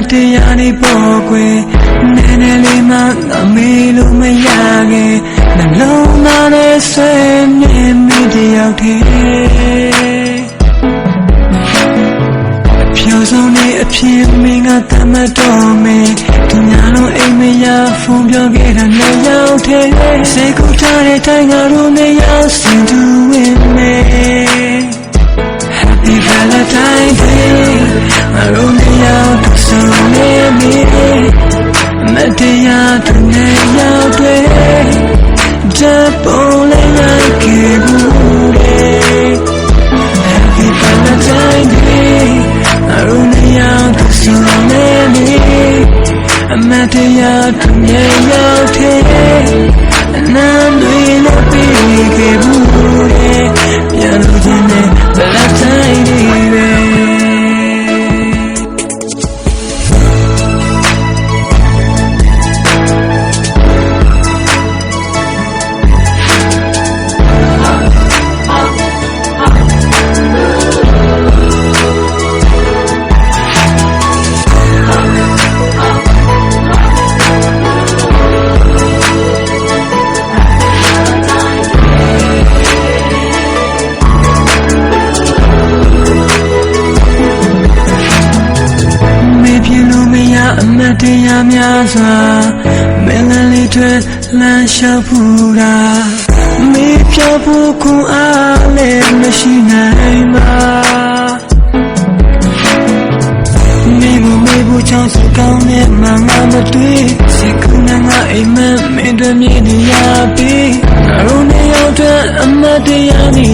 အတွက်အမတ်တရားနေပေါ်ကွယ်နည်းနည်းလေးမှငါမေးလို့မရခဲ့နှလုံးသားနဲ့ဆွေးမြဲမိတယောက်တည်းဖြောဆုံးနေအဖြစ်မင်းကတမတော်မယ်ဒီညလုံးအိမ်မရဖုန်းပြောခဲ့တာနဲ့ရောက်တယ်စေကူထားတဲ့တိုင်းငါတို့နဲ့ရောက်စင်တူ များစွာမင်းလည်းလေးတွေလမ်းလျှောက်ဖူးတာမေပြဖို့ခွန်အားလည်းမရှိနိုင်ပါမေမမေဘူးချောင်းစကောင်းနဲ့မငါမတွေ့စိတ်ကူးနဲ့ငါအိမ်မက်မင်းတို့မြင်နေရပြီငါတို့နေရောက်တဲ့အမတ်တရားနေ